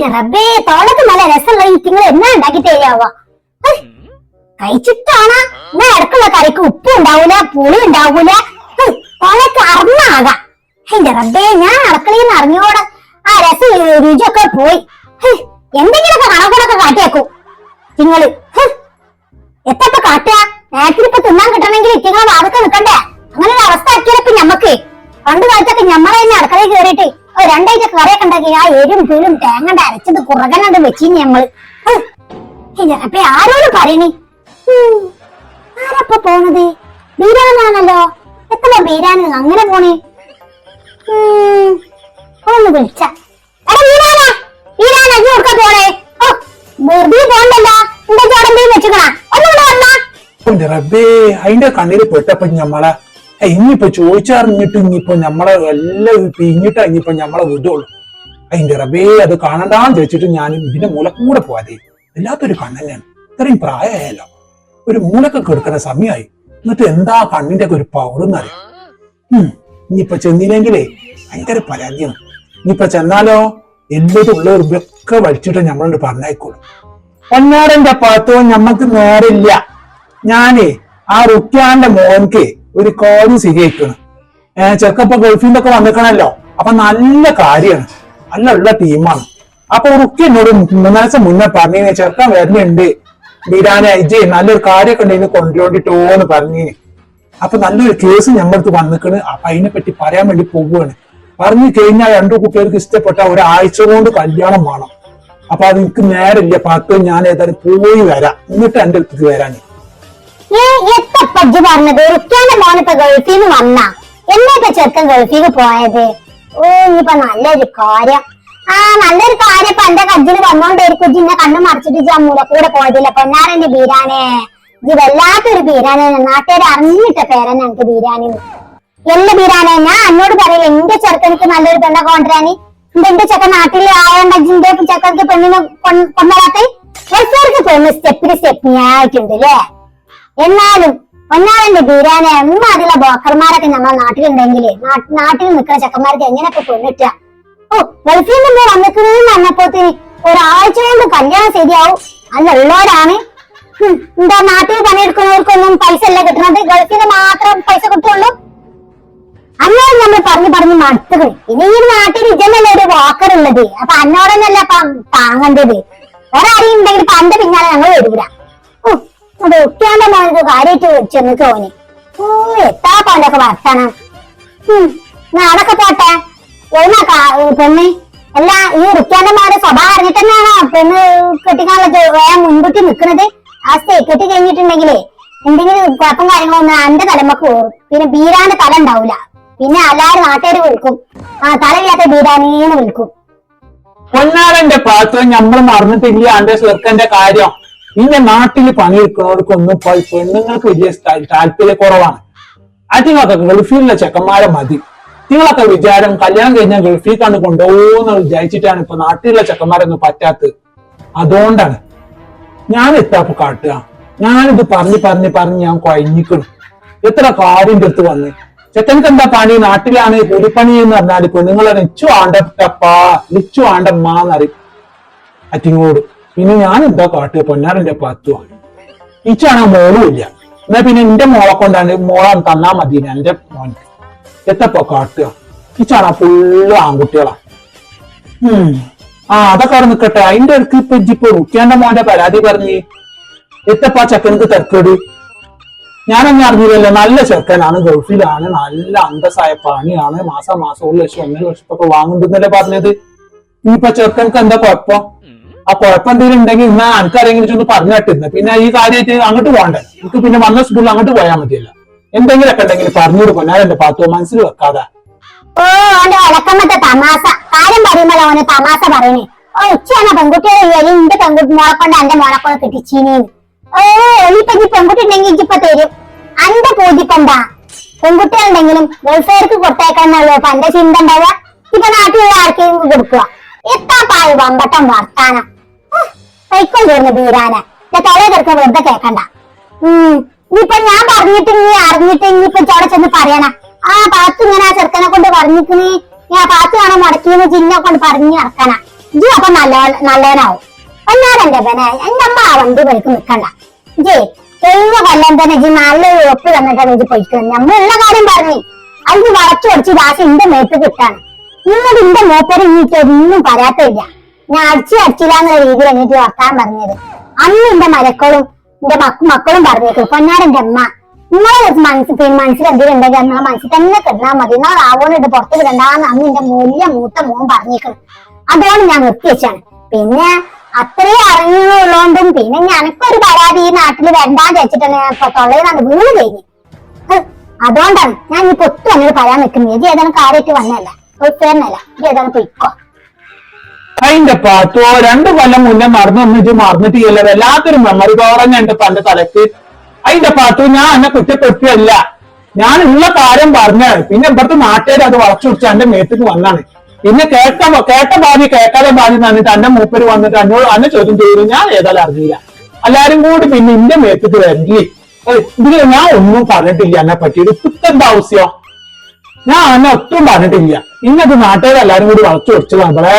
എന്റെ റബ്ബേ തോളത്ത് നല്ല രസമുള്ള ഈ തിങ്ങൾ എന്നാ ഉണ്ടാക്കി തരാവ കഴിച്ചിട്ടാണ്? എന്നാ ഇടക്കുള്ള കറിക്ക് ഉപ്പ് ഉണ്ടാവൂല പുളി ഉണ്ടാവൂല. തോളക്ക് അറിഞ്ഞാകാം എന്റെ റബ്ബേ ഞാൻ അടുക്കളയിൽ അറിഞ്ഞോട്. ആ രസം രുചിയൊക്കെ പോയി. എന്തെങ്കിലുമൊക്കെ കണക്കുകളൊക്കെ കാട്ടിയാക്കും. നിങ്ങൾ ഹ്, എത്തപ്പ കാട്ടുക? നേരത്തിനിപ്പൊ തിന്നാൻ കിട്ടണമെങ്കിൽ ഇറ്റിങ്ങളെ വാതൊക്കെ നിക്കണ്ടേ അങ്ങനെ ഒരു അവസ്ഥ ആക്കിയാലൊക്കെ ഞമ്മക്ക്. പണ്ട് കാലത്തൊക്കെ ഞമ്മളെ തന്നെ അടുക്കളയിൽ കയറിയിട്ട് രണ്ടാഴ്ച കറിയൊക്കെ ഉണ്ടാക്കി ആ എരും പീളും തേങ്ങണ്ട അരച്ചത് കുറകനണ്ട് വെച്ചിന് ഞമ്മൾ. അപ്പൊ ആരോടും പറയണേ? ആരപ്പ പോണത്? ബീരാനാണല്ലോ എത്ര ബീരാന് അങ്ങനെ പോണേ? ഒന്ന് വിളിച്ച. അതിന്റെ കണ്ണിൽ പെട്ടപ്പോ ഞമ്മളെ ഇനിയിപ്പോ ചോദിച്ചറിഞ്ഞിട്ട് ഇനിയിപ്പോ ഞമ്മളെ എല്ലാം പിഞ്ഞിട്ട് ഇനിയിപ്പോ ഞമ്മളെ വിടുള്ളൂ. അതിന്റെ റബേ അത് കാണണ്ടാന്ന് ചോദിച്ചിട്ട് ഞാൻ ഇതിന്റെ മൂലക്കൂടെ പോവാതെ. വല്ലാത്തൊരു കണ്ണല്ലാണ്. ഇത്രയും പ്രായമായല്ലോ. ഒരു മൂലൊക്കെ കെടുക്കുന്ന സമയമായി. എന്നിട്ട് എന്താ കണ്ണിന്റെ ഒക്കെ ഒരു പൗറെന്ന് അറിയാം? ഉം ഇനിയിപ്പൊ ചെന്നില്ലെങ്കിലേ ഭയങ്കര പരാതിയാണ്. ഇനിയിപ്പൊ ചെന്നാലോ? എല്ലതും ഉള്ളവരൊക്കെ വലിച്ചിട്ട് ഞമ്മളോട് പറഞ്ഞേക്കോളൂ പൊന്നാടന്റെ പാത്തോ ഞമ്മക്ക് നേരില്ല. ഞാനേ ആ റുക്യാന്റെ മോൻക്ക് ഒരു കോഴി ശരിയായിക്കണം. ഏഹ് ചെറുക്കപ്പൊ ഗൾഫിൽ നിന്നൊക്കെ വന്നിക്കണല്ലോ. അപ്പൊ നല്ല കാര്യമാണ്. നല്ല ഉള്ള ടീമാണ് അപ്പൊ റുക്യ എന്നോട് മൂന്നാഴ്ച മുന്നേ പറഞ്ഞു ചെറുക്കൻ വരുന്നുണ്ട്. ബിരാനെ അജയ് നല്ലൊരു കാര്യമൊക്കെ ഉണ്ടെങ്കിൽ കൊണ്ടുപോയിട്ടോന്ന് പറഞ്ഞു അപ്പൊ നല്ലൊരു കേസ് ഞമ്മടുത്ത് വന്നിക്കണ്. അപ്പൊ അതിനെ പറ്റി പറയാൻ വേണ്ടി പോവുകയാണ്. പറഞ്ഞു കഴിഞ്ഞാൽ രണ്ടു കുട്ടികൾക്ക് ഇഷ്ടപ്പെട്ട ഒരാഴ്ച കൊണ്ട് കല്യാണം വേണം. അപ്പൊ അത് എനിക്ക് നേരമില്ല. പാട്ട് ഞാൻ ഏതായാലും പോയി വരാം. എന്നിട്ട് എന്റെ അടുത്തേക്ക് വരാൻ ഏ എത്ര പജ്ജ് പറഞ്ഞത് റുക്കാന്റെ മോനിപ്പോ ഗൾഫിൽ നിന്ന് വന്നാ. എന്നൊക്കെ ചെറുക്കൻ ഗൾഫിൽ പോയത്. ഓ ഇനിയിപ്പൊ നല്ലൊരു കാര്യം. ആ നല്ലൊരു കാര്യം ഇപ്പൊ എന്റെ കജ്ജിന് വന്നോണ്ടായിരിക്കും ഇന്നെ കണ്ണു മറിച്ചിട്ട് ആ മൂലക്കൂടെ പോയതില്ല. പൊന്നാരന്റെ ബീരാനെ ഇത് വല്ലാത്തൊരു ബീരാനെ നാട്ടുകാർ അറിഞ്ഞിട്ട പേരന്നെ എനിക്ക് ബീരാനി എന്റെ ബീരാനെ ഞാൻ എന്നോട് പറയില്ല എന്റെ ചെറുക്കനിക്ക് നല്ലൊരു പെണ്ണ കൊണ്ടുവരാന്. എന്റെ ചെക്കൻ നാട്ടിൽ ആയോണ്ട് അജിന്റെ ചെക്കനിക്ക് പെണ്ണിനെ കൊണ്ടുവരാത്ത പെണ്ണ് സ്റ്റെപ്പിന് സ്റ്റെപ്പിനായിട്ടുണ്ട് അല്ലേ എന്നാലും ഒന്നാമന്റെ ഒന്നും അതിലെ ബോക്കർമാരൊക്കെ നമ്മളെ നാട്ടിലുണ്ടെങ്കിൽ നാട്ടിൽ നിൽക്കുന്ന ചെക്കന്മാർക്ക് എങ്ങനെയൊക്കെ കൊണ്ടിട്ട ഓ ഗൾഫിൽ നിന്ന് വന്നിക്കുന്നതെന്ന് പറഞ്ഞപ്പോത്തിന് ഒരാഴ്ച കൊണ്ട് കല്യാണം ശരിയാവും. ഹും, എന്താ നാട്ടിൽ പണിയെടുക്കുന്നവർക്കൊന്നും പൈസ അല്ല കിട്ടുന്നത് ഗൾഫിൽ മാത്രം പൈസ കിട്ടുള്ളൂ? അന്നേരം നമ്മൾ പറഞ്ഞു പറഞ്ഞു മടുത്തത് ഇനി ഈ നാട്ടിൽ ഇതന്നല്ലേ ഒരു വാക്കർ ഉള്ളത്? അപ്പൊ അന്നോടന്നല്ല താങ്ങേണ്ടത്? ഒരാരെയും ഉണ്ടെങ്കിൽ പണ്ട് പിന്നാലെ ഞങ്ങൾ വരൂല. ഓ അത് ഒക്കെയാണ്ട് മോനത് കാര്യമായിട്ട് ചെന്ന് ഓന്. ഓ എത്താ വർത്തണം ഉം, എന്നാ അതൊക്കെ പോട്ടെ? എവിടുന്നാ പെണ്ണ്. അല്ല ഈ റുക്കാന്റെ മോന്റെ സ്വഭാവം അറിഞ്ഞിട്ട് തന്നെയാണോ പെണ്ണ് കെട്ടിക്കാനുള്ള വേഗം മുൻകൂട്ടി നിൽക്കുന്നത് ആ സ്റ്റേ കെട്ടി കഴിഞ്ഞിട്ടുണ്ടെങ്കിലേ എന്തെങ്കിലും കുഴപ്പം കാര്യങ്ങളൊന്നും അന്റെ തലമക്ക് ഓറും. പിന്നെ ബീരാന്റെ തല ഉണ്ടാവൂല. പിന്നെ എല്ലാരും നാട്ടുകാർ വിളിക്കും. ആ തലയില്ലാത്ത ബീരാനീന്ന് വിളിക്കും. പൊന്നാരന്റെ പാത്രം നമ്മൾ മറന്നിട്ടില്ല അന്റെ ചെറുക്കന്റെ കാര്യം. ഇന്ന നാട്ടിൽ പണിയെടുക്കുന്നവർക്കൊന്നും ഇപ്പൊ ഈ പെണ്ണുങ്ങൾക്ക് വലിയ താല്പര്യ കുറവാണ്. അതിങ്ങളൊക്കെ ഗൾഫിലുള്ള ചെക്കന്മാരെ മതി. നിങ്ങളൊക്കെ വിചാരം കല്യാണം കഴിഞ്ഞാൽ ഗൾഫിൽ കണ്ട് കൊണ്ടുപോകുന്ന വിചാരിച്ചിട്ടാണ് ഇപ്പൊ നാട്ടിലുള്ള ചെക്കന്മാരൊന്നും പറ്റാത്തത്. അതുകൊണ്ടാണ്. ഞാൻ എത്താപ്പ് കാട്ടുക. ഞാനിത് പറഞ്ഞ് പറഞ്ഞ് പറഞ്ഞ് ഞാൻ കഴിഞ്ഞിക്കണം. എത്ര കാര്യം എടുത്ത് വന്ന്. ചെക്കൻക്ക് എന്താ പണി? നാട്ടിലാണ് കൂലിപ്പണി എന്ന് പറഞ്ഞാൽ പെണ്ണുങ്ങളെ നിച്ചു ആണ്ടപ്പാ ആണ്ടമ്മ എന്നറിയും അറ്റിങ്ങോട്. പിന്നെ ഞാൻ എന്താ കാട്ടുക പൊന്നാറിന്റെ പത്തു ഇച്ചാണ് മോളും ഇല്ല. എന്നാ പിന്നെ എന്റെ മോളെ കൊണ്ടാണ് മോളെ തന്നാ മതി എന്റെ മോൻക്ക്. എത്തപ്പോ കാട്ടുക ഇച്ചാണ് ഫുള്ള് ആൺകുട്ടികളാ. ഉം. ആ അതൊക്കെ അവിടെ നിക്കട്ടെ. അതിന്റെ അടുത്ത് ഇപ്പൊ ഇപ്പൊ റുക്കിയാന്റെ മോന്റെ പരാതി പറഞ്ഞ്. എത്തപ്പാ ചെക്കനക്ക് തിരക്കേട്. ഞാനൊന്നും അറിഞ്ഞില്ലല്ലോ. നല്ല ചെറുക്കനാണ് ഗൾഫിലാണ് നല്ല അന്തസായ പണിയാണ്. മാസം മാസം ഒരു ലക്ഷം ഒന്നര ലക്ഷം ഒക്കെ വാങ്ങുന്നുണ്ടെന്നല്ലേ പറഞ്ഞത്. ഇനിയിപ്പൊ ചെറുക്കനക്ക് എന്താ കുഴപ്പം? ആ കുഴപ്പം എന്തെങ്കിലും ഉണ്ടെങ്കിൽ ഇന്നാ എനിക്കറിയെങ്കിലും ചെന്ന് പറഞ്ഞിട്ടിരുന്നു പിന്നെ ഈ കാര്യമായിട്ട് അങ്ങോട്ട് പോകണ്ടേ. എനിക്ക് പിന്നെ വന്ന സ്കൂളിൽ അങ്ങോട്ട് പോയാൽ മതിയല്ലോ. എന്തെങ്കിലുമൊക്കെ ഉണ്ടെങ്കിൽ പറഞ്ഞു കൊടുക്കും. ഞാൻ എന്റെ പാത്തോ മനസ്സിൽ വെക്കാതെ. ഓ അവന്റെ ഒലക്കമ്മത്തെ തമാശ. കാര്യം തമാശ ഓ ഓ ഇപ്പൊ എന്റെ ചിന്ത ഇപ്പൊ നാട്ടിലുള്ള ആർക്കെങ്കിലും കൊടുക്കുക. എത്താ പായ വമ്പട്ടം വർത്താനം. കൈക്കം തീർന്ന് ബീരാന തലേ കിടക്കാൻ വെറുതെ ഉം ഇനിയിപ്പൊ ഞാൻ പറഞ്ഞിട്ട് നീ അറിഞ്ഞിട്ട് ഇനിയിപ്പൊ ചോടെ ചെന്ന് പറയണ. ആ പാത്തു ഇങ്ങനെ ആ ചെറുക്കനെ കൊണ്ട് പറഞ്ഞിക്കണേ. ഞാൻ പാത്തു കാണാൻ മുടക്കിയെന്ന് ചിന്നെ കൊണ്ട് പറഞ്ഞു നടക്കണ. ജി അപ്പൊ നല്ല നല്ലവനാവും ഒന്നാരെന്റെ പനെ എന്റെ അമ്മ ആ വണ്ടി പോയിക്ക് നിക്കണ്ട. ഇജേ കഴിഞ്ഞ കൊല്ലം തന്നെ ജി നല്ലൊരു ഉറപ്പ് തന്നിട്ടാണ് ഇജ്ജ് പൊയ്ക്കുന്നത് ഉള്ള കാര്യം പറഞ്ഞു അതിന് വളച്ചു അടിച്ച് ദാസ് എന്റെ മേത്ത് കിട്ടാണ്. നിങ്ങൾ ഇന്റെ മൂപ്പര് എനിക്ക് ഒന്നും പറയാത്തില്ല ഞാൻ അടിച്ചു അടിച്ചില്ല എന്നുള്ള രീതിയിൽ എനിക്ക് വർത്താൻ പറഞ്ഞത്. അന്ന് എന്റെ മരക്കളും എന്റെ മക്ക- മക്കളും പറഞ്ഞേക്കും പൊന്നാരന്റെ അമ്മ നിങ്ങളെ മനസ്സിൽ പിന്നെ മനസ്സിൽ എന്തെങ്കിലും ഉണ്ടെങ്കിൽ നിങ്ങളെ മനസ്സിൽ തന്നെ കിടന്നാൽ മതി. നിങ്ങൾ ആവോണിട്ട് പുറത്ത് വിടണ്ടാന്ന് അന്ന് എന്റെ മൂല്യ മൂത്ത മോൻ പറഞ്ഞേക്കണം അതുകൊണ്ട് ഞാൻ നിർത്തിവെച്ചാണ്. പിന്നെ അത്രയും അറിഞ്ഞുള്ളതുകൊണ്ടും പിന്നെ ഞാനൊക്കെ പരാതി ഈ നാട്ടിൽ വേണ്ടാന്ന് വെച്ചിട്ടാണ് ഞാൻ ഇപ്പൊ തൊള്ളയിലാണ് വീണ് കഴിഞ്ഞു അതുകൊണ്ടാണ് ഞാൻ ഇപ്പൊ ഒട്ടും അങ്ങനെ പറയാൻ നിൽക്കുന്നത്. ഇത് ഏതാണ് കാര്യമായിട്ട് വന്നല്ല ഒരു പേരിനല്ല ഇത് ഏതാണ് പൊയ്ക്കോ. അതിന്റെ പാത്തോ രണ്ട് കൊല്ലം മുന്നേ മറന്നു വന്നിട്ട് മറന്നിട്ടില്ല വല്ലാത്തൊരു മെമ്മറി പവർ തന്നെ ഉണ്ട് പണ്ട് തലക്ക് അതിന്റെ പാത്തു ഞാൻ എന്നെ കുറ്റപ്പെടുത്തിയല്ല. ഞാൻ ഉള്ള കാര്യം പറഞ്ഞാണ്. പിന്നെ ഇവിടുത്തെ നാട്ടുകാർ അത് വളച്ചു പിടിച്ച് എന്റെ മേത്തേക്ക് വന്നാണ്. പിന്നെ കേട്ട കേട്ട ബാധി കേൾക്കാതെ ബാധി നന്നിട്ട് എന്റെ മൂപ്പര് വന്നിട്ട് എന്നോട് അന്നെ ചോദ്യം ചെയ്തു. ഞാൻ ഏതായാലും അറിഞ്ഞില്ല. എല്ലാരും കൂടി പിന്നെ ഇന്റെ മേത്തേക്ക് വരണ്ടി. ഇതിൽ ഞാൻ ഒന്നും പറഞ്ഞിട്ടില്ല എന്നെ പറ്റിയിട്ട്. കുത്തന്റെ ആവശ്യം ഞാൻ എന്നെ ഒട്ടും പറഞ്ഞിട്ടില്ല. ഇന്നത് നാട്ടുകാരെല്ലാരും കൂടി വളച്ചു പിടിച്ചത് നമ്മളെ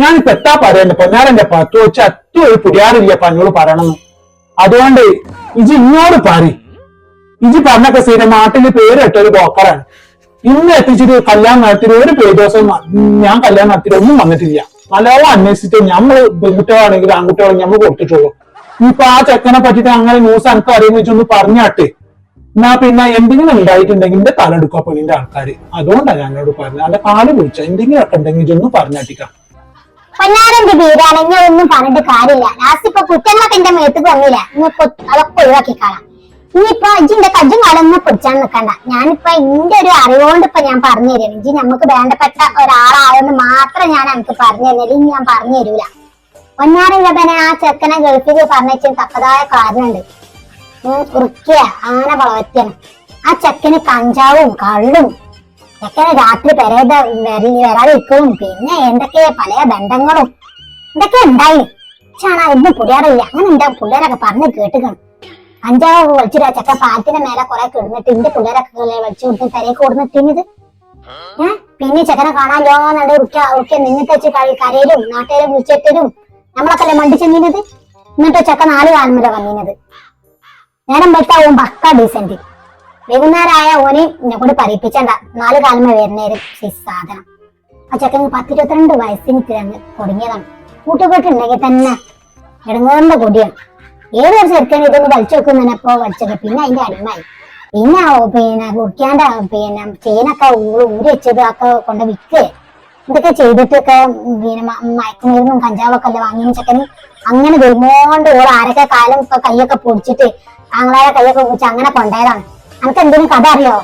ഞാനിപ്പോ എത്താ പറയണ്ട? പൊന്നാരന്റെ പത്ത് വെച്ച് അറ്റ ഒരു പുരിയാറില്ലപ്പ എന്നോട് പറയണമെന്ന് അതുകൊണ്ട് ഇജി ഇങ്ങോട് പാറി ഇജി പറഞ്ഞൊക്കെ സ്ഥിരം നാട്ടിൽ പേര് ഇട്ട ഒരു ബ്രോക്കറാണ് ഇന്ന് എത്തിച്ചിട്ട് കല്യാണം നടത്തിയിട്ട് ഒരു പേര് ദിവസം ഞാൻ കല്യാണം നടത്തിയിട്ട് ഒന്നും വന്നിട്ടില്ല. നല്ലോണം അന്വേഷിച്ചിട്ട് നമ്മൾ പെൺകുട്ടികളാണെങ്കിലും ആൺകുട്ടികളാണെങ്കിൽ നമ്മൾ കൊടുത്തിട്ടുള്ളൂ. ഇപ്പൊ ആ ചെക്കനെ പറ്റിട്ട് അങ്ങനെ ന്യൂസ് എനിക്ക് അറിയുന്ന വെച്ചൊന്ന് പറഞ്ഞാട്ടെ. എന്നാ പിന്നെ എന്തെങ്കിലും ഉണ്ടായിട്ടുണ്ടെങ്കിൽ എന്റെ തല എടുക്കുക പെണ്ണിന്റെ ആൾക്കാര്. അതുകൊണ്ടാണ് ഞാനോട് പറഞ്ഞത്. എന്റെ കാൽ പിടിച്ച എന്തെങ്കിലും ഒക്കെ ഉണ്ടെങ്കിൽ ഇതൊന്ന് പറഞ്ഞാട്ടിക്കാം. പൊന്നാരന്റെ വീടാണ് ഞാൻ ഒന്നും പറഞ്ഞിട്ട് കാര്യമില്ല. ലാസ്റ്റ് ഇപ്പൊ കുറ്റങ്ങളൊക്കെ എന്റെ മേത്ത് വന്നില്ല. ഇനിയിപ്പോ അതൊക്കെ ഒഴിവാക്കിക്കാളാം ഇനിയിപ്പോ ഇജിന്റെ കജ്ജും കാലൊന്നും പിടിച്ചാൻ നിക്കണ്ട ഞാനിപ്പോ എന്റെ ഒരു അറിവുകൊണ്ട് ഇപ്പൊ ഞാൻ പറഞ്ഞു തരുന്നു ഇജി നമുക്ക് വേണ്ടപ്പെട്ട ഒരാളായോണ്ട് മാത്രം ഞാൻ എനിക്ക് പറഞ്ഞു തരുന്നില്ല ഇനി ഞാൻ പറഞ്ഞു തരൂല. പൊന്നാരൻ ആ ചെക്കനെ ഗൾഫിൽ പറഞ്ഞു തക്കതായ കാരണമുണ്ട് ഉറുക്കിയ അങ്ങനെ വളർത്തിയാണ് ആ ചെക്കന് കഞ്ചാവും കള്ളും ചെക്കന് രാത്രി പെരേത വരാതിരിക്കലും പിന്നെ എന്തൊക്കെ പല ബന്ധങ്ങളും. എന്തൊക്കെ ഉണ്ടായി പക്ഷാണ് ഒന്നും പുള്ളിയാറില്ല അങ്ങനെ എന്താ പുള്ളിയാരൊക്കെ പറഞ്ഞ് കേട്ടുക്കണം. അഞ്ചാവ് വലിച്ചിട്ട് ആ ചെക്കൻ പാലത്തിന്റെ മേലെ കുറെ കിടന്നിട്ട് ഇന്റെ പിള്ളേരൊക്കെ വലിച്ചു കൊടുത്ത് പെരയൊക്കെ കൊടുത്തിട്ടിഞ്ഞത് ഏഹ് പിന്നെ ചക്കനെ കാണാൻ എന്നുണ്ട് ഉറക്ക ഉറക്ക നിന്നിട്ട് വെച്ച് കരയിലും നാട്ടുകാരെ വിളിച്ചിട്ടും നമ്മളൊക്കെ അല്ലേ മണ്ടി ചെന്നിരുന്നത് എന്നിട്ട് ചക്ക നാല് വരെ വന്നിരുന്നത് നേരം വെച്ചാവും പക്ക ഡീസന്റ് വൈകുന്നേരമായ ഓനെ എന്നെ കൊണ്ട് പറയിപ്പിച്ചണ്ട. നാല് കാലം വരുന്നേരും സാധനം. ആ ചെക്കൻ പത്തിരുപത്തിരണ്ട് വയസ്സിന് തിരഞ്ഞ് തുടങ്ങിയതാണ് കൂട്ടുകെട്ടുണ്ടെങ്കിൽ തന്നെ ഇടങ്ങേറിന്റെ കൊടിയാണ്. ഏതൊരു ചെറുക്കൻ ഇതൊന്ന് വലിച്ചു വെക്കുന്നതിനപ്പോ വലിച്ചത് പിന്നെ അതിന്റെ അടിമായി പിന്നെ പിന്നെ കുടിക്കാണ്ട പിന്നെ ചെയിനൊക്കെ ഊൾ ഊരി വെച്ചത് ഒക്കെ കൊണ്ട് വിൽക്കുക ഇതൊക്കെ ചെയ്തിട്ടൊക്കെ പിന്നെ മയക്കുമരുന്നും കഞ്ചാവൊക്കെ അല്ലേ വാങ്ങിയ ചെക്കന്. അങ്ങനെ വരുമോണ്ട് ഓൾ ആരൊക്കെ കാലം ഇപ്പൊ കൈയൊക്കെ പൊടിച്ചിട്ട് ആങ്ങളായ കൈയൊക്കെ പൊടിച്ച് അങ്ങനെ കൊണ്ടുപോയതാണ് നമുക്ക് എന്തെങ്കിലും കഥ അറിയോ?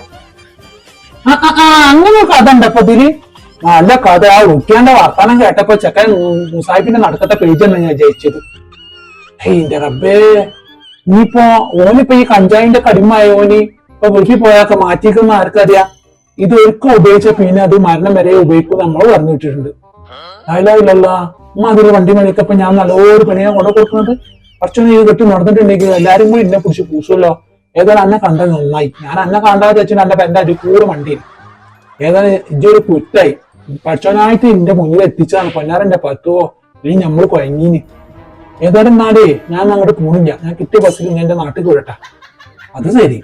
അങ്ങനെ കഥ ഉണ്ട് അപ്പൊ ഇതിൽ. നല്ല കഥ ആ ഉറുക്കിയാന്റെ വർത്താനം കേട്ടപ്പോ ചെക്കൻ മുസാഹിബിന്റെ നടക്കത്തെ പേജ് തന്നെ ഞാൻ ജയിച്ചത് ഹേയ് എന്റെ റബ്ബേ ഇനിയിപ്പോ ഓനിപ്പോ ഈ കഞ്ചാവിന്റെ കടിമായ ഓന് ഇപ്പൊ വീട്ടിൽ പോയാക്കെ മാറ്റിക്കുന്ന ആർക്കറിയാം? ഇത് ഒരിക്കൽ ഉപയോഗിച്ച പിന്നെ അത് മരണം വരെ ഉപയോഗിക്കും നമ്മൾ പറഞ്ഞിട്ടുണ്ട്. അയലാവില്ലല്ല ഉമ്മ അതിൽ വണ്ടി മണിക്കപ്പോ ഞാൻ നല്ലൊരു പണിയാണ് കൊണ്ടു കൊടുക്കുന്നത് കുറച്ചൊന്നും ഇത് കെട്ടി നടന്നിട്ടുണ്ടെങ്കിൽ എല്ലാരും കൂടി എന്നെ പിടിച്ച് പൂസുമല്ലോ ഏതായാലും അന്നെ കണ്ടത് നന്നായി. ഞാൻ അന്നെ കണ്ടാതെ വെച്ചാൽ എന്റെ എന്റെ കൂറ് വണ്ടി ഏതായാലും ഇജ്ജൊരു കുറ്റായി. പഠിച്ചവനായിട്ട് എന്റെ മുന്നിൽ എത്തിച്ചതാണ്. പൊന്നാരന്റെ പത്തുവോ ഇനി നമ്മൾ കുഴങ്ങീന് ഏതായാലും നാടേ ഞാൻ അങ്ങോട്ട് പോണില്ല. ഞാൻ കിട്ടിയ ബസ്സിൽ ഞാൻ എന്റെ നാട്ടിൽ കൂടട്ടെ അത് ശരി.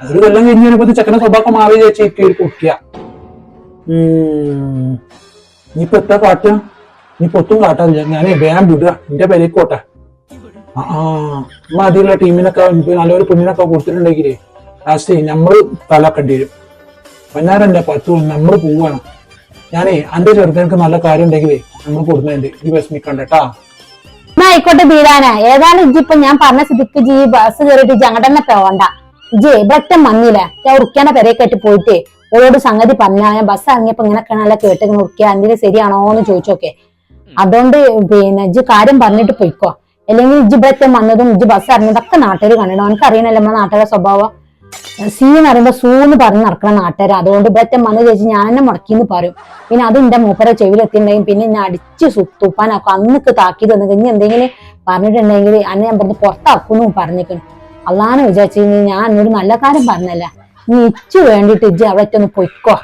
അതൊരു കൊല്ലം കഴിഞ്ഞ് കഴിഞ്ഞപ്പോ ചെക്കനെ സ്വഭാവം മാറി ചേച്ചി ഒരു കുട്ടിയ. നീ ഇപ്പൊ എത്താ കാട്ടുക നീ പൊത്തും കാട്ടാറില്ല ഞാൻ വേഗം വിടുക. എന്റെ പെരേക്കോട്ടെ ആ ആ. അതിലുള്ള ടീമിനൊക്കെ ഇപ്പൊ നല്ലൊരു പെണ്ണിനൊക്കെ കൊടുത്തിട്ടുണ്ടെങ്കിലേ ലാസ്റ്റ് നമ്മൾ തലാക്കേണ്ടി വരും. പതിനാറല്ല പത്തു നമ്മൾ പോവാണ്. ഞാനേ അന്റെ ചെറുക്കനക്ക് നല്ല കാര്യം ഉണ്ടെങ്കിലേ നമ്മൾ കൊടുക്കുന്നുണ്ട്. ഈ വിഷമിക്കണ്ട കേട്ടാ ആയിക്കോട്ടെ ബീരാന. ഏതാണ് ഇജ്ജിപ്പൊ ഞാൻ പറഞ്ഞ സ്ഥിതിക്ക് ജി ബസ് കയറിയിട്ട് ഇജ്ജി അങ്ങോട്ട് തന്നെ പോവണ്ട. ഇജ്ജി ഇവിടത്തെ മന്നില്ല ഞാൻ ഉറുക്കാന്റെ പെരേക്കായിട്ട് പോയിട്ട് ഓരോട് സംഗതി പറഞ്ഞാ. ഞാൻ ബസ് ഇറങ്ങിയപ്പോ ഇങ്ങനെ നല്ല കേട്ട് ഇങ്ങനെ ഉറുക്കിയ. എന്തിന് ശരിയാണോ എന്ന് ചോദിച്ചോക്കെ അതുകൊണ്ട് പിന്നെ ഇജ്ജി കാര്യം പറഞ്ഞിട്ട് പോയിക്കോ. അല്ലെങ്കിൽ ഇജ്ജ് ഇവിടത്തെ വന്നതും ഇജ്ജ് ബസ് അറിഞ്ഞതൊക്കെ നാട്ടുകാർ കണ്ടിടും എനിക്ക് അറിയണല്ലോ നമ്മുടെ നാട്ടുകാരുടെ സ്വഭാവം. സീ എന്ന് പറയുമ്പോ സൂ എന്ന് പറഞ്ഞ് നടക്കണം നാട്ടുകാർ അതുകൊണ്ട് ഇവിടത്തെ വന്ന് ചേച്ചി ഞാൻ തന്നെ മുടക്കിന്ന് പറയും. പിന്നെ അത് എന്റെ മൂപ്പരെ ചെവിലെത്തിണ്ടെങ്കിൽ പിന്നെ ഞാൻ അടിച്ച് സുത്തൂപ്പാനാക്കും അന്നൊക്കെ താക്കി തന്നു ഇനി എന്തെങ്കിലും പറഞ്ഞിട്ടുണ്ടെങ്കിൽ അന്നെ ഞാൻ പറഞ്ഞ് പുറത്താക്കുന്നു പറഞ്ഞേക്കണം അള്ളാന്ന് വിചാരിച്ചു ഞാൻ എന്നോട് നല്ല കാര്യം പറഞ്ഞല്ല. നീ ഇച്ചു വേണ്ടിട്ട് ഇജ്ജ് അവിടെ ഒന്ന് പൊയ്ക്കോ.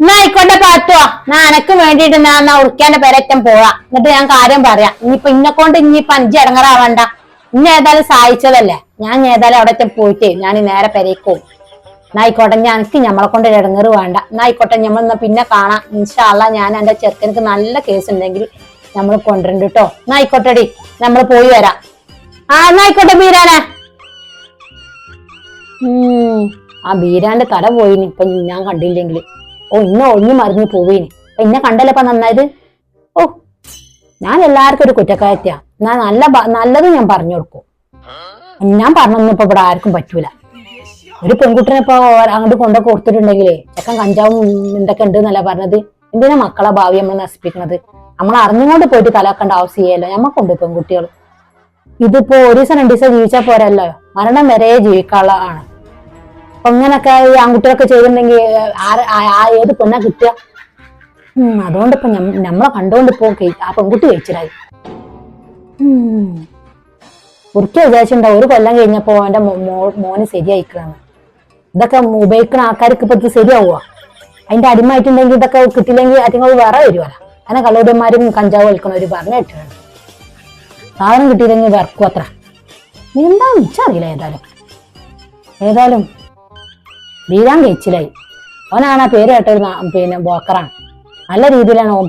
എന്നാ ആയിക്കോട്ടെ പാത്തുവാ. ഞാൻ എനക്ക് വേണ്ടിട്ട് ഞാൻ ഉറുക്കാന്റെ പെരറ്റം പോവാ. എന്നിട്ട് ഞാൻ കാര്യം പറയാം. ഇനിയിപ്പൊ ഇന്നെ കൊണ്ട് ഇനിയിപ്പൊ അഞ്ച് ഇടങ്ങറാവണ്ട. ഇന്ന ഏതായാലും സഹായിച്ചതല്ലേ? ഞാൻ ഏതായാലും അവിടെ പോയിട്ടേ ഞാൻ നേരെ പെരേക്കും എന്നായിക്കോട്ടെ ഞാൻ എനിക്ക് ഞമ്മളെ കൊണ്ട് ഇടങ്ങറ് വേണ്ട. എന്നായിക്കോട്ടെ ഞമ്മൾ എന്നാ പിന്നെ കാണാം. ഇൻഷാള്ള ഞാൻ എന്റെ ചെറുക്കനക്ക് നല്ല കേസ് ഉണ്ടെങ്കിൽ നമ്മൾ കൊണ്ടുവരണ്ട് കേട്ടോ എന്നായിക്കോട്ടെടി നമ്മൾ പോയി വരാം. ആ എന്നായിക്കോട്ടെ ബീരാനെ. ഉം ആ ബീരാന്റെ തല പോയിനി. ഇപ്പൊ ഞാൻ കണ്ടില്ലെങ്കിൽ ഓ ഇന്ന് ഒഴിഞ്ഞു മറിഞ്ഞു പോവേനെ. അപ്പൊ ഇന്നെ നന്നായത്? ഓ ഞാൻ എല്ലാവർക്കും ഒരു കുറ്റക്കാരത്തിയാ ഞാൻ നല്ല നല്ലത് ഞാൻ പറഞ്ഞു കൊടുക്കും. ഞാൻ പറഞ്ഞൊന്നും ഇപ്പൊ ഇവിടെ ആർക്കും പറ്റൂല. ഒരു പെൺകുട്ടിനെ ഇപ്പൊ അങ്ങോട്ട് കൊണ്ടു കൊടുത്തിട്ടുണ്ടെങ്കിലേ ചെക്കൻ കഞ്ചാവും എന്തൊക്കെ ഉണ്ട് എന്നല്ല പറഞ്ഞത്? എന്തിനാ മക്കളെ ഭാവി നമ്മൾ നശിപ്പിക്കണത്? നമ്മൾ അറിഞ്ഞുകൊണ്ട് പോയിട്ട് തലാക്കേണ്ട ആവശ്യമില്ലല്ലോ. ഞമ്മക്കുണ്ട് പെൺകുട്ടികൾ ഇതിപ്പോ ഒരു ദിവസം രണ്ടു ദിവസം ജീവിച്ചാൽ പോരല്ലോ. മരണം വരെ ജീവിക്കാനുള്ള ആണ് അപ്പൊ അങ്ങനൊക്കെ ഈ ആൺകുട്ടികളൊക്കെ ചെയ്തിട്ടുണ്ടെങ്കിൽ ആ- ഏത് പെണ്ണാ കിട്ടുക? അതുകൊണ്ട് ഇപ്പൊ നമ്മളെ കണ്ടുകൊണ്ട് ഇപ്പൊ ആ പെൺകുട്ടി കഴിച്ചിട്ടായി ഒരിക്കൽ വിചാരിച്ചിട്ടുണ്ടാവും ഒരു കൊല്ലം കഴിഞ്ഞപ്പോ എന്റെ മോന് ശരിയായിക്കാണ് ഇതൊക്കെ ഉപയോഗിക്കുന്ന ആൾക്കാർക്ക് ഇപ്പൊ ഇത് ശരിയാവുക അതിന്റെ അടിമായിട്ടുണ്ടെങ്കിൽ ഇതൊക്കെ കിട്ടില്ലെങ്കിൽ അതിങ്ങൾ വേറെ വരുവല്ല. അങ്ങനെ കള്ളൂരന്മാരും കഞ്ചാവ് വലിക്കണവര് പറഞ്ഞു കേട്ടിട്ടുണ്ട്. സാധനം കിട്ടിയില്ലെങ്കിൽ വിറക്കും അത്ര. എന്താ വിളിച്ചറിയില്ല ഏതായാലും. ഏതായാലും വീരാൻ കഴിച്ചിലായി അവനാണ് ആ പേര് കേട്ട പിന്നെ ബോക്കറാണ്. നല്ല രീതിയിലാണ് ഓൻ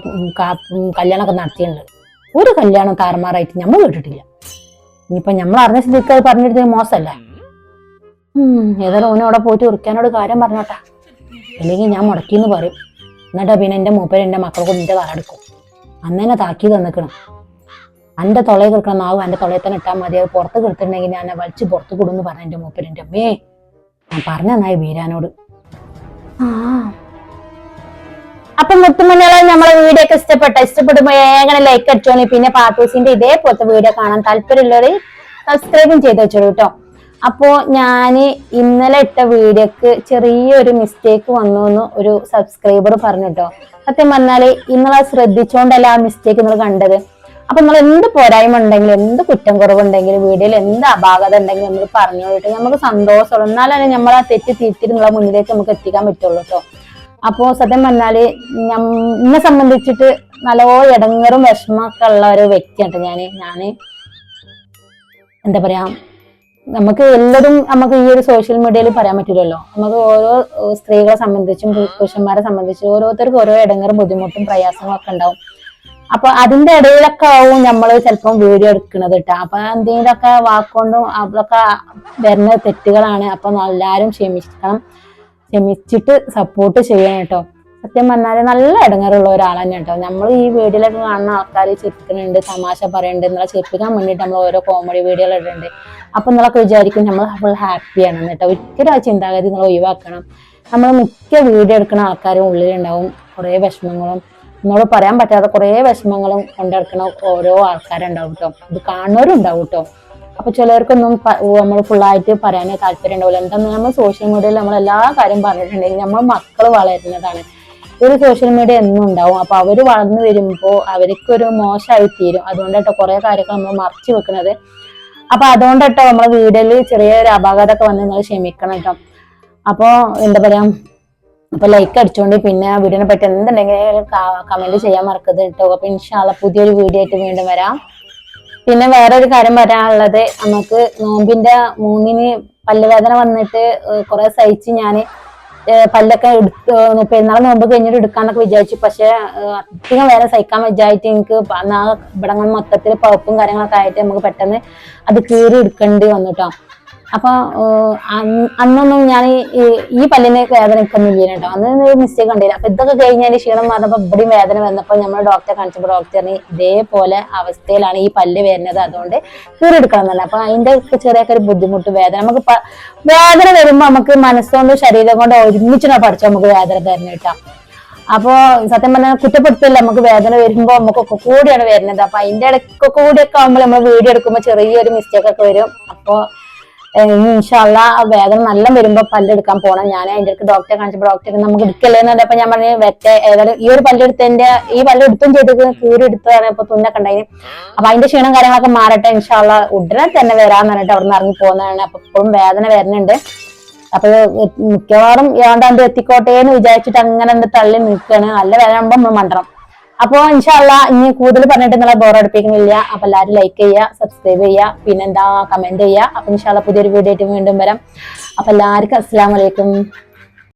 കല്യാണമൊക്കെ നടത്തിയിട്ടുണ്ട്. ഒരു കല്യാണം താറുമാറായിട്ട് നമ്മൾ കേട്ടിട്ടില്ല ഇനിയിപ്പോൾ നമ്മൾ അറിഞ്ഞ സ്ഥിതിക്ക് അത് പറഞ്ഞിരുന്നത് മോശമല്ല. ഏതായാലും ഓനോടെ പോയിട്ട് ഉറിക്കാനോട് കാര്യം പറഞ്ഞോട്ടെ. അല്ലെങ്കിൽ ഞാൻ മുടക്കിന്ന് പറയും. എന്നിട്ടാ പിന്നെ എന്റെ മൂപ്പര് എന്റെ മക്കൾക്കും നിന്റെ അന്ന് അന്നേനെ താക്കി തന്നിക്കണം. എന്റെ തൊളയിൽ കിടക്കണം നാവ് എന്റെ തൊളയിൽ തന്നെ ഇട്ടാൽ മതി. അത് പുറത്ത് കിടത്തിട്ടുണ്ടെങ്കിൽ ഞാൻ വലിച്ച് പുറത്ത് കൊടുന്ന് പറഞ്ഞു മൂപ്പര്. എന്റെ അമ്മേ ഞാൻ പറഞ്ഞ നന്നായി ബീരാനോട്. ആ. അപ്പൊ മുത്തുമണികളെ നമ്മളെ വീഡിയോ ഒക്കെ ഇഷ്ടപ്പെട്ട ഇഷ്ടപ്പെടുമ്പോ എങ്ങനെ ലൈക്ക് അടിച്ചോളി? പിന്നെ പാത്തൂസിന്റെ ഇതേപോലത്തെ വീഡിയോ കാണാൻ താല്പര്യമുള്ളവർ സബ്സ്ക്രൈബും ചെയ്ത് വെച്ചോളൂ കേട്ടോ അപ്പോ ഞാൻ ഇന്നലെ ഇട്ട വീഡിയോക്ക് ചെറിയൊരു മിസ്റ്റേക്ക് വന്നു എന്ന് ഒരു സബ്സ്ക്രൈബർ പറഞ്ഞു കേട്ടോ സത്യം പറഞ്ഞാൽ ഇന്നലെ ശ്രദ്ധിച്ചോണ്ടല്ല ആ മിസ്റ്റേക്ക് നിങ്ങൾ കണ്ടത്. അപ്പൊ നമ്മൾ എന്ത് പോരായ്മ ഉണ്ടെങ്കിലും എന്ത് കുറ്റം കുറവുണ്ടെങ്കിലും വീഡിയോയിൽ എന്ത് അപാകത ഉണ്ടെങ്കിലും നമ്മൾ പറഞ്ഞു പറഞ്ഞോളിട്ട് നമുക്ക് സന്തോഷമുള്ളൂ. എന്നാലേ നമ്മൾ ആ തെറ്റ് തിരുത്തി നിങ്ങളെ മുന്നിലേക്ക് നമുക്ക് എത്തിക്കാൻ പറ്റുള്ളൂ കേട്ടോ അപ്പോ സത്യം പറഞ്ഞാൽ എന്നെ സംബന്ധിച്ചിട്ട് നല്ല ഇടങ്ങറും വിഷമമൊക്കെ ഉള്ള ഒരു വ്യക്തിയാണ് ഞാൻ. ഞാൻ എന്താ പറയാ നമുക്ക് എല്ലാതും നമുക്ക് ഈ ഒരു സോഷ്യൽ മീഡിയയിൽ പറയാൻ പറ്റില്ലല്ലോ നമുക്ക് ഓരോ സ്ത്രീകളെ സംബന്ധിച്ചും പുരുഷന്മാരെ സംബന്ധിച്ചും ഓരോരുത്തർക്കും ഓരോ ഇടങ്ങറും ബുദ്ധിമുട്ടും പ്രയാസങ്ങളും ഒക്കെ ഉണ്ടാവും. അപ്പൊ അതിന്റെ ഇടയിലൊക്കെ ആവും നമ്മൾ ചിലപ്പം വീഡിയോ എടുക്കുന്നത് കേട്ടോ അപ്പൊ എന്തെങ്കിലുമൊക്കെ വാക്കുകൊണ്ടും അതൊക്കെ വരുന്ന തെറ്റുകളാണ്. അപ്പൊ എല്ലാവരും ക്ഷമിക്കണം. ക്ഷമിച്ചിട്ട് സപ്പോർട്ട് ചെയ്യണം കേട്ടോ സത്യം പറഞ്ഞാൽ നല്ല ഇടങ്ങറുള്ള ഒരാളാണ് കേട്ടോ നമ്മൾ ഈ വീഡിയോയിലൊക്കെ കാണുന്ന ആൾക്കാർ ചിരിക്കുന്നുണ്ട് തമാശ പറയുന്നുണ്ട് എന്നുള്ള ചിരിപ്പിക്കാൻ വേണ്ടിയിട്ട് നമ്മൾ ഓരോ കോമഡി വീഡിയോകൾ ഇടുന്നുണ്ട് അപ്പൊ നിങ്ങളൊക്കെ വിചാരിക്കും നമ്മൾ ഫുൾ ഹാപ്പിയാണ് കേട്ടോ ഒരിക്കലും ആ ചിന്താഗതി നിങ്ങൾ ഒഴിവാക്കണം. നമ്മൾ മിക്ക വീഡിയോ എടുക്കുന്ന ആൾക്കാരും ഉള്ളിലുണ്ടാവും. കുറേ വിഷമങ്ങളും നമ്മളോട് പറയാൻ പറ്റാത്ത കുറേ വിഷമങ്ങളും കൊണ്ടെടുക്കുന്ന ഓരോ ആൾക്കാരുണ്ടാവും കേട്ടോ ഇത് കാണുന്നവരും ഉണ്ടാവും കേട്ടോ അപ്പൊ ചിലർക്കൊന്നും നമ്മൾ ഫുള്ളായിട്ട് പറയാനേ താല്പര്യം ഉണ്ടാവില്ല. എന്താണെന്ന് നമ്മൾ സോഷ്യൽ മീഡിയയിൽ നമ്മൾ എല്ലാ കാര്യം പറഞ്ഞിട്ടുണ്ടെങ്കിൽ നമ്മൾ മക്കൾ വളരുന്നതാണ്. ഒരു സോഷ്യൽ മീഡിയ എന്നും ഉണ്ടാവും. അപ്പൊ അവർ വളർന്നു വരുമ്പോൾ അവർക്കൊരു മോശമായി തീരും. അതുകൊണ്ടാട്ടോ കുറെ കാര്യങ്ങൾ നമ്മൾ മറച്ചു വെക്കുന്നത് അപ്പൊ അതുകൊണ്ടാട്ടോ നമ്മളെ വീടിൽ ചെറിയൊരു അപാകതമൊക്കെ വന്ന് നിങ്ങൾ ക്ഷമിക്കണം കേട്ടോ അപ്പോ എന്താ പറയാ അപ്പൊ ലൈക്ക് അടിച്ചോണ്ട് പിന്നെ ആ വീഡിയോനെ പറ്റി എന്തുണ്ടെങ്കിലും കമന്റ് ചെയ്യാൻ മറക്കരുത് കേട്ടോ അപ്പൊ ഇൻഷാല്ല പുതിയൊരു വീഡിയോ ആയിട്ട് വീണ്ടും വരാം. പിന്നെ വേറൊരു കാര്യം പറയാനുള്ളത് നമുക്ക് നോമ്പിന്റെ മൂന്നിന് പല്ലുവേദന വന്നിട്ട് കുറെ സഹിച്ച് ഞാൻ പല്ലൊക്കെ എടുത്ത് പെരുന്നാൾ നോമ്പ് കഴിഞ്ഞിട്ട് എടുക്കാന്നൊക്കെ വിചാരിച്ചു. പക്ഷെ അധികം വേറെ സഹിക്കാൻ വിചാരിച്ചിട്ട് എനിക്ക് ഇവിടെ മൊത്തത്തിൽ പഴുപ്പും കാര്യങ്ങളൊക്കെ ആയിട്ട് നമുക്ക് പെട്ടെന്ന് അത് കീറി എടുക്കേണ്ടി വന്നു കേട്ടോ അപ്പൊ അന്നൊന്നും ഞാൻ ഈ പല്ലിന് വേദന നിൽക്കുന്നില്ല കേട്ടോ അന്ന് ഒരു മിസ്റ്റേക്ക് ഉണ്ടായില്ല അപ്പൊ ഇതൊക്കെ കഴിഞ്ഞാൽ ക്ഷീണം മാറുമ്പോൾ ഇവിടെയും വേദന വന്നപ്പോൾ നമ്മൾ ഡോക്ടറെ കാണിച്ചപ്പോൾ ഡോക്ടർ പറഞ്ഞു ഇതേപോലെ അവസ്ഥയിലാണ് ഈ പല്ല് വരുന്നത്. അതുകൊണ്ട് കീറെടുക്കണം എന്നല്ല അപ്പൊ അതിന്റെ ചെറിയൊക്കെ ഒരു ബുദ്ധിമുട്ട് വേദന. നമുക്ക് വേദന വരുമ്പോൾ നമുക്ക് മനസ്സുകൊണ്ട് ശരീരം കൊണ്ടും ഒരുമിച്ചിട്ടാണ് പഠിച്ചാൽ നമുക്ക് വേദന തരുന്ന കേട്ടോ അപ്പോ സത്യം പറഞ്ഞാൽ കുറ്റപ്പെടുത്തില്ല. നമുക്ക് വേദന വരുമ്പോ നമുക്കൊക്കെ കൂടിയാണ് വരുന്നത്. അപ്പൊ അതിന്റെ ഇടയ്ക്കൊക്കെ കൂടിയൊക്കെ ആകുമ്പോൾ നമ്മൾ വീഡിയോ എടുക്കുമ്പോൾ ചെറിയൊരു മിസ്റ്റേക്ക് ഒക്കെ വരും. അപ്പോ ഇൻഷാല്ല വേദന നല്ല വരുമ്പോ പല്ലെടുക്കാൻ പോണം. ഞാൻ അതിന്റെ അടുത്ത് ഡോക്ടറെ കാണിച്ചപ്പോ ഡോക്ടർ നമുക്ക് എടുക്കല്ലേന്ന് പറഞ്ഞപ്പോ ഞാൻ പറഞ്ഞു വെറ്റെ ഏതായാലും ഈ ഒരു പല്ലെടുത്തതിന്റെ ഈ പല്ലെടുത്തും ചെയ്ത് കീറി എടുത്തതാണ് ഇപ്പൊ തുന്നൊക്കെ ഉണ്ടായി അപ്പൊ അതിന്റെ ക്ഷീണം കാര്യങ്ങളൊക്കെ മാറട്ടെ ഇൻഷാല്ല ഉടനെ തന്നെ വരാന്ന് പറഞ്ഞിട്ട് അവിടെ നിന്ന് ഇറങ്ങി പോകുന്നതാണ് അപ്പൊ ഇപ്പോഴും വേദന വരുന്നുണ്ട്. അപ്പൊ മിക്കവാറും ഏതാണ്ട് എത്തിക്കോട്ടെ എന്ന് വിചാരിച്ചിട്ട് അങ്ങനെ തള്ളി നിൽക്കാണ് നല്ല വേദന ആകുമ്പോ നമ്മൾ മണ്ടണം. അപ്പൊ ഇൻഷാല്ല ഇനി കൂടുതൽ പറഞ്ഞിട്ട് നിങ്ങളെ ബോറടിപ്പിക്കുന്നില്ല അപ്പൊ എല്ലാവരും ലൈക്ക് ചെയ്യുക സബ്സ്ക്രൈബ് ചെയ്യുക പിന്നെന്താ കമന്റ് ചെയ്യുക. അപ്പൊ ഇൻഷാല്ല പുതിയൊരു വീഡിയോ ആയിട്ട് വീണ്ടും വരാം. അപ്പൊ എല്ലാവർക്കും അസ്സലാമലൈക്കും